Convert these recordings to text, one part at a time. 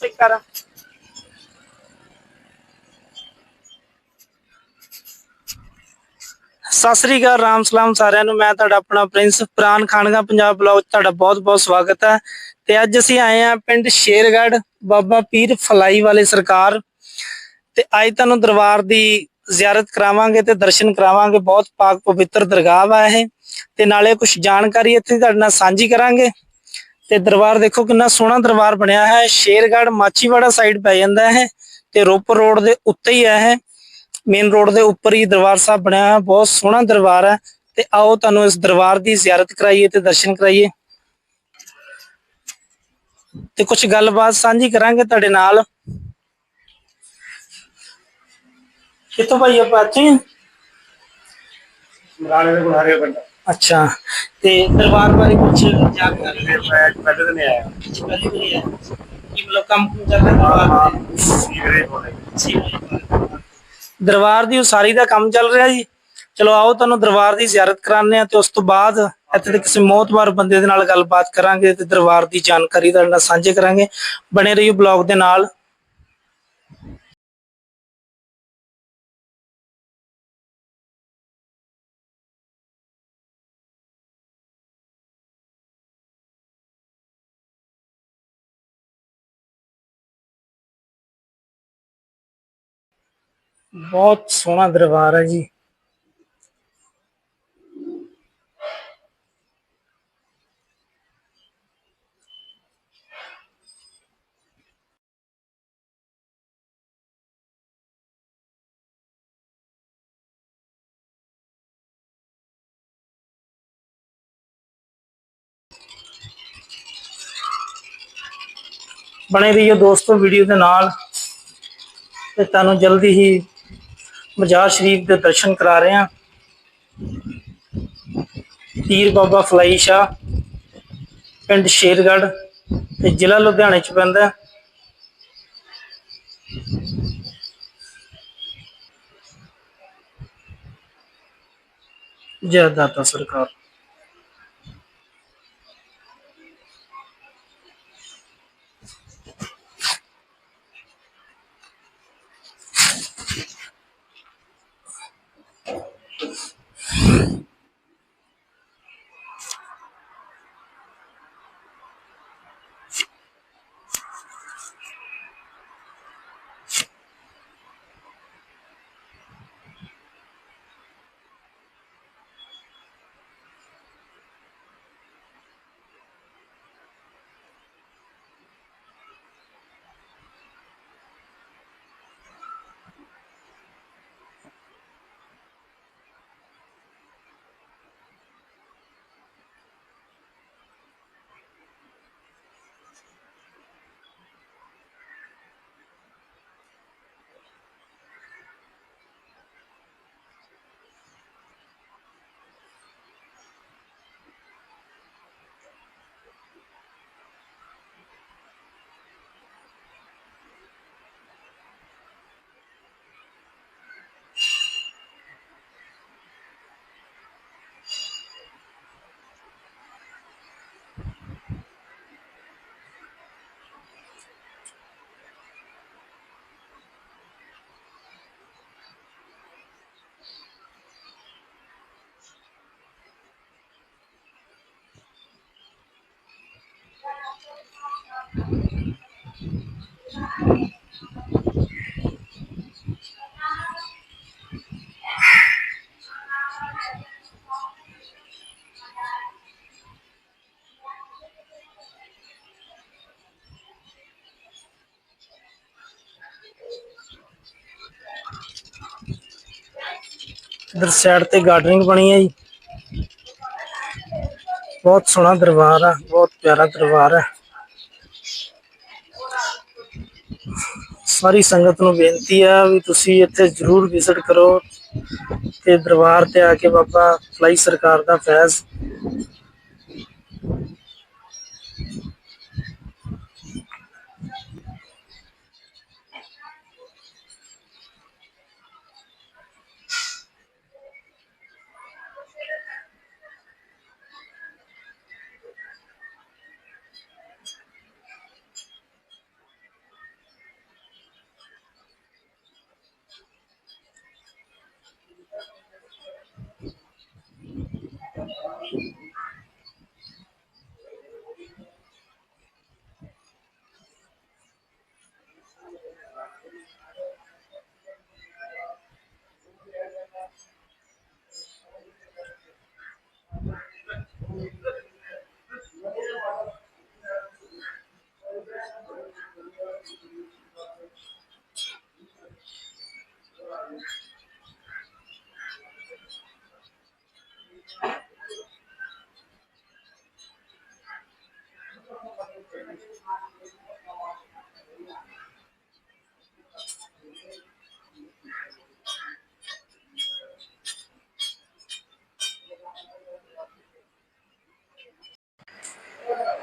Check ਕਰ। ਸਤਿ ਸ੍ਰੀ ਅਕਾਲ, ਰਾਮ ਸਲਾਮ ਸਾਰਿਆਂ ਨੂੰ। ਮੈਂ ਤੁਹਾਡਾ ਆਪਣਾ ਪ੍ਰਿੰਸ ਪ੍ਰਾਨ ਖਾਨਗਾ ਪੰਜਾਬ ਬਲੌਗ ਤੁਹਾਡਾ ਬਹੁਤ-ਬਹੁਤ ਸਵਾਗਤ ਹੈ। ਤੇ ਅੱਜ ਅਸੀਂ ਆਏ ਆ ਪਿੰਡ ਸ਼ੇਰਗੜ੍ਹ ਬਾਬਾ ਪੀਰ ਫਲਾਈ ਵਾਲੇ ਸਰਕਾਰ। ਤੇ ਅੱਜ ਤੁਹਾਨੂੰ ਦਰਬਾਰ ਦੀ ਜ਼ਿਆਰਤ ਕਰਾਵਾਂਗੇ ਤੇ ਦਰਸ਼ਨ ਕਰਾਵਾਂਗੇ। ਬਹੁਤ ਪਾਕ ਪਵਿੱਤਰ ਦਰਗਾਹ ਆ ਇਹ। ਤੇ ਨਾਲੇ ਕੁਝ ਜਾਣਕਾਰੀ ਇੱਥੇ ਤੁਹਾਡੇ ਨਾਲ ਸਾਂਝੀ ਕਰਾਂਗੇ। ਤੇ ਦਰਬਾਰ ਦੇਖੋ ਕਿੰਨਾ ਸੋਹਣਾ ਦਰਬਾਰ ਬਣਿਆ ਹੈ। ਸ਼ੇਰਗੜ੍ਹ ਮਾਚੀਵਾੜਾ ਸਾਈਡ ਪੈ ਜਾਂਦਾ ਹੈ ਤੇ ਰੋਪੜ ਰੋਡ ਦੇ ਉੱਤੇ ਹੀ ਹੈ ਮੇਨ ਰੋਡ ਦੇ ਉੱਪਰ ਹੀ ਦਰਬਾਰ ਸਾਹਿਬ ਬਣਿਆ ਹੈ ਬਹੁਤ ਸੋਹਣਾ ਦਰਬਾਰ ਹੈ ਤੇ ਆਓ ਤੁਹਾਨੂੰ ਇਸ ਦਰਬਾਰ ਦੀ ਜ਼ਿਆਰਤ ਕਰਾਈਏ ਤੇ ਦਰਸ਼ਨ ਕਰਾਈਏ। ਤੇ ਕੁਝ ਗੱਲਬਾਤ ਸਾਂਝੀ ਕਰਾਂਗੇ ਤੁਹਾਡੇ ਨਾਲ। ਕਿੱਥੋਂ ਭਾਈ ਆਪਾਂ ਇੱਥੇ? ਹੀ? ਦੇ ਗੁਹਾਰੇ ਪਿੰਡ। ਅੱਛਾ ਤੇ ਦਰਬਾਰ ਬਾਰੇ ਕੁਝ ਜਾਣਕਾਰੀ ਫਿਰ ਮੈਂ ਅੱਜ ਪਹਿਲੇ ਦਿਨ ਹੀ ਆਇਆ। ਪਹਿਲੀ ਵਾਰੀ ਹੈ ਕੀ ਮਤਲਬ ਕੰਮ ਕੁਮ ਚੱਲ ਰਿਹਾ ਦਰਬਾਰ ਤੇ? ਸੀਵਰੇਜ ਬੋਲੇ ਦਰਬਾਰ ਦੀ ਉਸਾਰੀ ਦਾ ਕੰਮ ਚੱਲ ਰਿਹਾ ਜੀ। ਚਲੋ ਆਓ ਤੁਹਾਨੂੰ ਦਰਬਾਰ ਦੀ ਜ਼ਿਆਰਤ ਕਰਾਉਂਦੇ ਆ ਤੇ ਉਸ ਤੋਂ ਬਾਅਦ ਇੱਥੇ ਦੇ ਕਿਸੇ ਮੌਤਬਾਰ ਬੰਦੇ ਦੇ ਨਾਲ ਗੱਲਬਾਤ ਕਰਾਂਗੇ ਤੇ ਦਰਬਾਰ ਦੀ ਜਾਣਕਾਰੀ ਤੁਹਾਡੇ ਨਾਲ ਸਾਂਝੇ ਕਰਾਂਗੇ। ਬਣੇ ਰਹੀਓ ਬਲੌਗ ਦੇ ਨਾਲ। ਬਹੁਤ ਸੋਹਣਾ ਦਰਬਾਰ ਹੈ ਜੀ। ਬਣੇ ਰਹੀਓ ਦੋਸਤੋ ਵੀਡੀਓ ਦੇ ਨਾਲ ਤੇ ਤੁਹਾਨੂੰ ਜਲਦੀ ਹੀ ਮਜ਼ਾਰ ਸ਼ਰੀਫ ਦੇ ਦਰਸ਼ਨ ਕਰਾ ਰਹੇ ਹਾਂ ਪੀਰ ਬਾਬਾ ਫਲਾਈ ਸ਼ਾਹ, ਪਿੰਡ ਸ਼ੇਰਗੜ੍ਹ ਤੇ ਜ਼ਿਲ੍ਹਾ ਲੁਧਿਆਣੇ ਚ ਪੈਂਦਾ ਹੈ। ਜੈ ਦਾਤਾ ਸਰਕਾਰ ਇਧਰ ਸਾਈਡ ਤੇ ਗਾਰਡਨਿੰਗ ਬਣੀ ਹੈ ਜੀ ਬਹੁਤ ਸੋਹਣਾ ਦਰਬਾਰ ਆ ਬਹੁਤ ਪਿਆਰਾ ਦਰਬਾਰ ਹੈ ਸਾਰੀ ਸੰਗਤ ਨੂੰ ਬੇਨਤੀ ਆ ਵੀ ਤੁਸੀਂ ਇੱਥੇ ਜ਼ਰੂਰ ਵਿਜ਼ਿਟ ਕਰੋ ਤੇ ਦਰਬਾਰ ਤੇ ਆ ਕੇ ਬਾਬਾ ਫਲਾਈ ਸਰਕਾਰ ਦਾ ਫੈਜ਼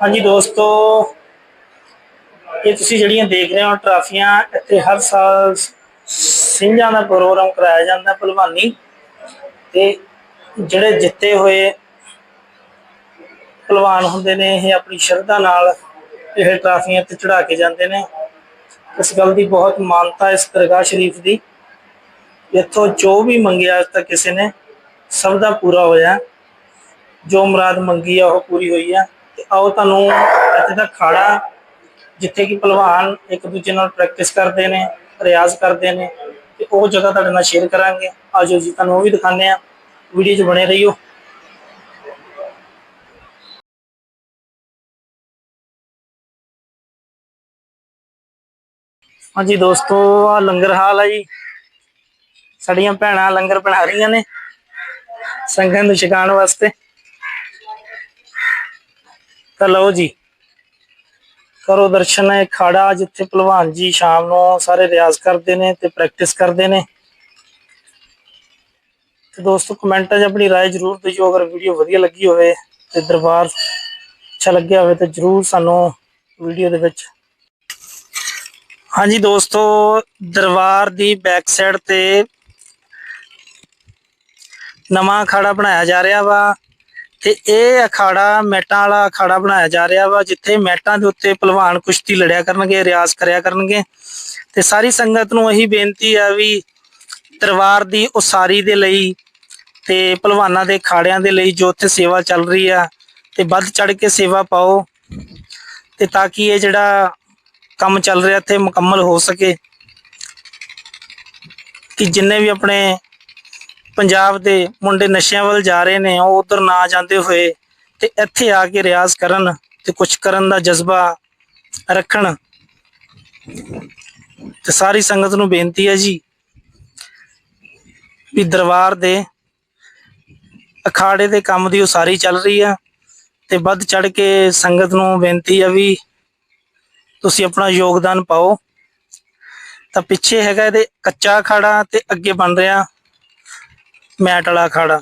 ਹਾਂਜੀ ਦੋਸਤੋ, ਇਹ ਤੁਸੀਂ ਜਿਹੜੀਆਂ ਦੇਖ ਰਹੇ ਹੋ ਟਰਾਫੀਆਂ, ਇੱਥੇ ਹਰ ਸਾਲ ਸਿੰਘਾਂ ਦਾ ਪ੍ਰੋਗਰਾਮ ਕਰਾਇਆ ਜਾਂਦਾ ਭਲਵਾਨੀ ਤੇ ਜਿਹੜੇ ਜਿੱਤੇ ਹੋਏ ਭਲਵਾਨ ਹੁੰਦੇ ਨੇ, ਇਹ ਆਪਣੀ ਸ਼ਰਧਾ ਨਾਲ ਇਹ ਟਰਾਫੀਆਂ ਤੇ ਚੜਾ ਕੇ ਜਾਂਦੇ ਨੇ। ਇਸ ਗੱਲ ਦੀ ਬਹੁਤ ਮਾਨਤਾ ਇਸ ਦਰਗਾਹ ਸ਼ਰੀਫ ਦੀ। ਇੱਥੋਂ ਜੋ ਵੀ ਮੰਗਿਆ ਅੱਜ ਤੱਕ ਕਿਸੇ ਨੇ, ਸਭ ਦਾ ਪੂਰਾ ਹੋਇਆ। ਜੋ ਮੁਰਾਦ ਮੰਗੀ ਆ, ਉਹ ਪੂਰੀ ਹੋਈ ਆ। ਤੇ ਆਓ ਤੁਹਾਨੂੰ ਇੱਥੇ ਦਾ ਖਾੜਾ, ਜਿੱਥੇ ਕਿ ਪਹਿਲਵਾਨ ਇੱਕ ਦੂਜੇ ਨਾਲ ਪ੍ਰੈਕਟਿਸ ਕਰਦੇ ਨੇ, ਰਿਆਜ਼ ਕਰਦੇ ਨੇ ਤੇ ਉਹ ਜਗ੍ਹਾ ਤੁਹਾਡੇ ਨਾਲ ਸ਼ੇਅਰ ਕਰਾਂਗੇ। ਆਜੋ ਜੀ, ਤੁਹਾਨੂੰ ਉਹ ਵੀ ਦਿਖਾਉਂਦੇ ਆ ਵੀਡੀਓ 'ਚ ਬਣੇ ਰਹੀਓ। ਹਾਂਜੀ ਦੋਸਤੋ ਆ ਲੰਗਰ ਹਾਲ ਆ ਜੀ। ਸਾਡੀਆਂ ਭੈਣਾਂ ਲੰਗਰ ਬਣਾ ਰਹੀਆਂ ਨੇ ਸੰਗਤ ਨੂੰ ਛਕਾਉਣ ਵਾਸਤੇ। ਤਾਂ ਲਓ ਜੀ ਕਰੋ ਦਰਸ਼ਨ ਹੈ ਖਾੜਾ ਜਿੱਥੇ ਪਹਿਲਵਾਨ ਜੀ ਸ਼ਾਮ ਨੂੰ ਸਾਰੇ ਰਿਆਜ਼ ਕਰਦੇ ਨੇ ਤੇ ਪ੍ਰੈਕਟਿਸ ਕਰਦੇ ਨੇ ਤੇ ਦੋਸਤੋ ਕਮੈਂਟਾਂ 'ਚ ਆਪਣੀ رائے ਜ਼ਰੂਰ ਦਿਓ ਅਗਰ ਵੀਡੀਓ ਵਧੀਆ ਲੱਗੀ ਹੋਵੇ ਤੇ ਦਰਬਾਰ ਅੱਛਾ ਲੱਗਿਆ ਹੋਵੇ ਤਾਂ ਜ਼ਰੂਰ ਸਾਨੂੰ ਵੀਡੀਓ ਦੇ ਵਿੱਚ ਹਾਂਜੀ ਦੋਸਤੋ ਦਰਬਾਰ ਦੀ ਬੈਕ ਸਾਈਡ ਤੇ ਨਵਾਂ ਅਖਾੜਾ ਬਣਾਇਆ ਜਾ ਰਿਹਾ ਵਾ ਤੇ ਇਹ ਅਖਾੜਾ ਮੈਟਾਂ ਵਾਲਾ ਅਖਾੜਾ ਬਣਾਇਆ ਜਾ ਰਿਹਾ ਵਾ, ਜਿੱਥੇ ਮੈਟਾਂ ਦੇ ਉੱਤੇ ਪਹਿਲਵਾਨ ਕੁਸ਼ਤੀ ਲੜਿਆ ਕਰਨਗੇ, ਰਿਆਜ਼ ਕਰਿਆ ਕਰਨਗੇ। ਤੇ ਸਾਰੀ ਸੰਗਤ ਨੂੰ ਇਹੀ ਬੇਨਤੀ ਆ ਵੀ ਦਰਬਾਰ ਦੀ ਉਸਾਰੀ ਦੇ ਲਈ ਤੇ ਪਹਿਲਵਾਨਾਂ ਦੇ ਅਖਾੜਿਆਂ ਦੇ ਲਈ ਜੋ ਉੱਥੇ ਸੇਵਾ ਚੱਲ ਰਹੀ ਆ, ਤੇ ਵੱਧ ਚੜ ਕੇ ਸੇਵਾ ਪਾਓ ਤੇ ਤਾਂ ਕਿ ਇਹ ਜਿਹੜਾ ਕੰਮ ਚੱਲ ਰਿਹਾ, ਇੱਥੇ ਮੁਕੰਮਲ ਹੋ ਸਕੇ। ਕਿ ਜਿੰਨੇ ਵੀ ਆਪਣੇ ਪੰਜਾਬ ਦੇ ਮੁੰਡੇ ਨਸ਼ਿਆਂ ਵੱਲ ਜਾ ਰਹੇ ਨੇ, ਉਹ ਉਧਰ ਨਾ ਜਾਂਦੇ ਹੋਏ ਤੇ ਇੱਥੇ ਆ ਕੇ ਰਿਆਜ਼ ਕਰਨ ਤੇ ਕੁਝ ਕਰਨ ਦਾ ਜਜ਼ਬਾ ਰੱਖਣ। ਤੇ ਸਾਰੀ ਸੰਗਤ ਨੂੰ ਬੇਨਤੀ ਹੈ ਜੀ ਵੀ ਦਰਬਾਰ ਦੇ ਅਖਾੜੇ ਦੇ ਕੰਮ ਦੀ ਉਸਾਰੀ ਚੱਲ ਰਹੀ ਆ ਤੇ ਵੱਧ ਚੜ ਕੇ ਸੰਗਤ ਨੂੰ ਬੇਨਤੀ ਆ ਵੀ ਤੁਸੀਂ ਆਪਣਾ ਯੋਗਦਾਨ ਪਾਓ। ਤਾਂ ਪਿੱਛੇ ਹੈਗਾ ਇਹਦੇ ਕੱਚਾ ਅਖਾੜਾ ਤੇ ਅੱਗੇ ਬਣ ਰਿਹਾ। ਮੈਟ ਵਾਲਾ ਅਖਾੜਾ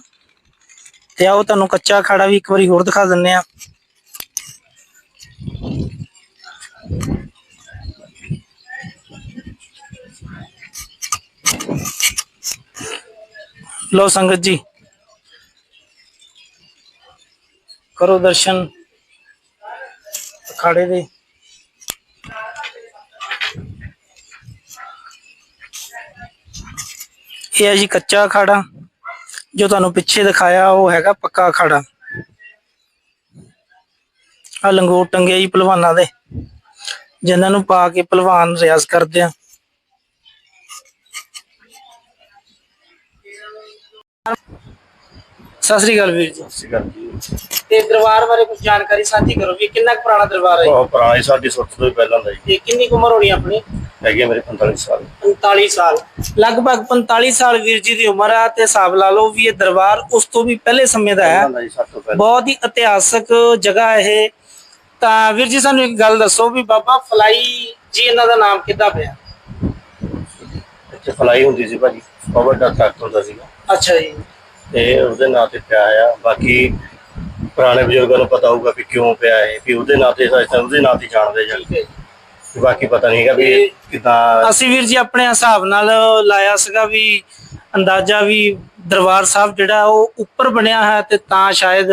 ਤੇ ਆਓ ਤੁਹਾਨੂੰ ਕੱਚਾ ਅਖਾੜਾ ਵੀ ਇੱਕ ਵਾਰੀ ਹੋਰ ਦਿਖਾ ਦਿੰਨੇ ਆ। ਲੋ ਸੰਗਤ ਜੀ। ਕਰੋ ਦਰਸ਼ਨ ਅਖਾੜੇ ਦੇ। ਇਹ ਹੈ ਜੀ ਕੱਚਾ ਅਖਾੜਾ ਜੋ ਤੁਹਾਨੂੰ ਪਿੱਛੇ ਦਿਖਾਇਆ ਉਹ ਹੈਗਾ ਪੱਕਾ ਅਖਾੜਾ। ਆ ਲੰਗੋਟ ਟੰਗੇ ਜੀ ਪਹਿਲਵਾਨਾਂ ਦੇ। ਜਿਨ੍ਹਾਂ ਨੂੰ ਪਾ ਕੇ ਪਹਿਲਵਾਨ ਰਿਆਜ਼ ਕਰਦੇ ਆ। ਸਤਿ ਸ੍ਰੀ ਅਕਾਲ ਵੀਰ ਜੀ। ਸਿਕਰ ਜੀ। ਤੇ ਦਰਬਾਰ ਬਾਰੇ ਕੁਝ ਜਾਣਕਾਰੀ ਸਾਂਝੀ ਕਰੋ ਵੀ ਕਿੰਨਾ ਕੁ ਪੁਰਾਣਾ ਦਰਬਾਰ ਹੈ? ਬਹੁਤ ਪੁਰਾਣੀ ਸਾਡੀ ਸੁਰਤ ਤੋਂ ਹੀ ਪਹਿਲਾਂ ਦਾ ਜੀ। ਤੇ ਕਿੰਨੀ ਕੁ ਉਮਰ ਹੋਣੀ ਆਪਣੀ? ਹੈਗੀ ਮੇਰੇ 45 ਸਾਲ। 45 ਸਾਲ। ਲਗਭਗ 45 ਸਾਲ ਵੀਰ ਜੀ ਦੀ ਉਮਰ ਆ ਤੇ ਹਿਸਾਬ ਲਾ ਲਓ ਵੀ ਇਹ ਦਰਬਾਰ ਉਸ ਤੋਂ ਵੀ ਪਹਿਲੇ ਸਮੇਂ ਦਾ ਹੈ। ਦਾ ਬਹੁਤ ਹੀ ਇਤਿਹਾਸਕ ਜਗ੍ਹਾ ਇਹ। ਤਾਂ ਵੀਰ ਜੀ ਸਾਨੂੰ ਇੱਕ ਗੱਲ ਦੱਸੋ ਵੀ ਬਾਬਾ ਫਲਾਈ ਜੀ ਇਹਨਾਂ ਦਾ ਨਾਮ ਕਿੱਦਾਂ ਪਿਆ? ਇੱਥੇ ਫਲਾਈ ਹੁੰਦੀ ਸੀ ਭਾਜੀ। ਬਹੁਤ ਵੱਡਾ ਟਰੱਕ ਹੁੰਦਾ ਸੀਗਾ। ਅੱਛਾ ਜੀ। ਤੇ ਉਹਦੇ ਨਾਂ ਤੇ ਪਿਆ ਆ। ਬਾਕੀ ਪੁਰਾਣੇ ਬਜ਼ੁਰਗਾਂ ਨੂੰ ਪਤਾ ਹੋਊਗਾ ਵੀ ਕਿਉਂ ਪਿਆ ਹੈ ਵੀ ਉਹਦੇ ਨਾਂ ਤੇ ਸਾਇਸਾ ਉਹਦੇ ਨਾਂ ਤੇ ਜਾਣਦੇ ਜਾਂ। ਬਾਕੀ ਪਤਾ ਨਹੀਂ ਹੈਗਾ ਵੀ ਕਿੱਦਾਂ ਅਸੀਂ ਵੀਰ ਜੀ ਆਪਣੇ ਹਿਸਾਬ ਨਾਲ ਲਾਇਆ ਸੀਗਾ ਵੀ ਅੰਦਾਜ਼ਾ ਵੀ ਦਰਬਾਰ ਸਾਹਿਬ ਜਿਹੜਾ ਉਹ ਉੱਪਰ ਬਣਿਆ ਹੈ ਤੇ ਤਾਂ ਸ਼ਾਇਦ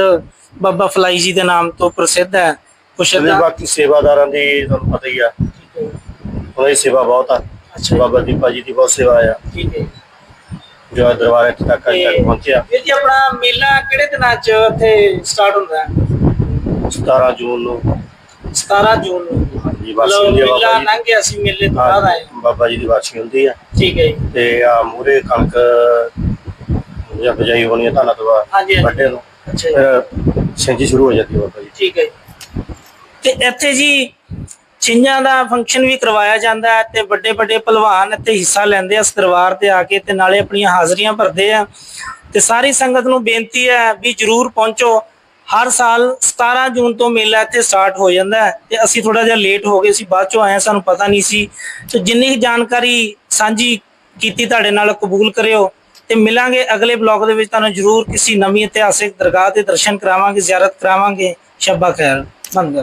ਬਾਬਾ ਫਲਾਈ ਜੀ ਦੇ ਨਾਮ ਤੋਂ ਪ੍ਰਸਿੱਧ ਹੈ। ਕੁਛ ਇਹਦੇ ਬਾਕੀ ਸੇਵਾਦਾਰਾਂ ਦੀ ਤੁਹਾਨੂੰ ਪਤਾ ਹੀ ਆ। ਉਹਨਾਂ ਦੀ ਸੇਵਾ ਬਹੁਤ ਆ। ਬਾਬਾ ਦੀਪਾ ਜੀ ਦੀ ਬਹੁਤ ਸੇਵਾ ਆ। ਠੀਕ ਹੈ ਜੋ। ਦਰਬਾਰ ਇੱਥੇ ਤੱਕ ਤੱਕ ਪਹੁੰਚਿਆ। ਵੀਰ ਜੀ ਆਪਣਾ ਮੇਲਾ ਕਿਹੜੇ ਦਿਨਾਂ 'ਚ ਇੱਥੇ ਸਟਾਰਟ ਹੁੰਦਾ ਹੈ? 17 ਜੂਨ ਨੂੰ। 17 ਜੂਨ ਨੂੰ। ਹਾਂਜੀ ਮਤਲਬ ਵਾਰਸ਼ੀ ਹੁੰਦੀ ਆ ਮੇਲਾ ਬਾਬਾ ਜੀ। ਲੰਘ ਗਿਆ ਸੀ ਮੇਲੇ ਤੋਂ ਬਾਅਦ ਆਏ। ਹਾਂ, ਬਾਬਾ ਜੀ ਦੀ ਵਾਰਸ਼ੀ ਹੁੰਦੀ ਆ। ਠੀਕ ਹੈ ਜੀ। ਤੇ ਆ ਮੂਰੇ ਕਣਕ ਜਾਂ ਬਜਾਈ ਹੋਣੀ ਆ ਧਾਨਾ ਤੋਂ ਬਾਅਦ ਹਾਂਜੀ, ਹਾਂਜੀ। ਵੱਡੇ ਨੂੰ। ਅੱਛਾ ਜੀ। ਫਿਰ ਸਿੰਜੀ ਸ਼ੁਰੂ ਹੋ ਜਾਂਦੀ ਹੈ ਬਾਬਾ ਜੀ। ਠੀਕ ਹੈ ਜੀ। ਤੇ ਇੱਥੇ ਜੀ ਛਿੰਝਾਂ ਦਾ ਫੰਕਸ਼ਨ ਵੀ ਕਰਵਾਇਆ ਜਾਂਦਾ ਹੈ ਤੇ ਵੱਡੇ ਵੱਡੇ ਪਹਿਲਵਾਨ ਇੱਥੇ ਹਿੱਸਾ ਲੈਂਦੇ ਆ ਇਸ ਦਰਬਾਰ ਤੇ ਆ ਕੇ ਤੇ ਨਾਲੇ ਆਪਣੀਆਂ ਹਾਜ਼ਰੀਆਂ ਭਰਦੇ ਆ। ਤੇ ਸਾਰੀ ਸੰਗਤ ਨੂੰ ਬੇਨਤੀ ਹੈ ਵੀ ਜਰੂਰ ਪਹੁੰਚੋ। ਹਰ ਸਾਲ 17 ਜੂਨ ਤੋਂ ਮੇਲਾ ਇੱਥੇ ਸਟਾਰਟ ਹੋ ਜਾਂਦਾ ਹੈ ਤੇ ਅਸੀਂ ਥੋੜਾ ਜਿਹਾ ਲੇਟ ਹੋ ਗਏ ਸੀ, ਬਾਅਦ ਚੋਂ ਆਏ ਸਾਨੂੰ ਪਤਾ ਨਹੀਂ ਸੀ। ਤੇ ਜਿੰਨੀ ਕੁ ਜਾਣਕਾਰੀ ਸਾਂਝੀ ਕੀਤੀ ਤੁਹਾਡੇ ਨਾਲ, ਕਬੂਲ ਕਰਿਓ ਤੇ ਮਿਲਾਂਗੇ ਅਗਲੇ ਬਲੌਗ ਦੇ ਵਿੱਚ। ਤੁਹਾਨੂੰ ਜਰੂਰ ਕਿਸੇ ਨਵੀਂ ਇਤਿਹਾਸਿਕ ਦਰਗਾਹ ਦੇ ਦਰਸ਼ਨ ਕਰਾਵਾਂਗੇ, ਜ਼ਿਆਰਤ ਕਰਾਵਾਂਗੇ। ਸ਼ਬਾ ਖੈਰ ਬੰਦ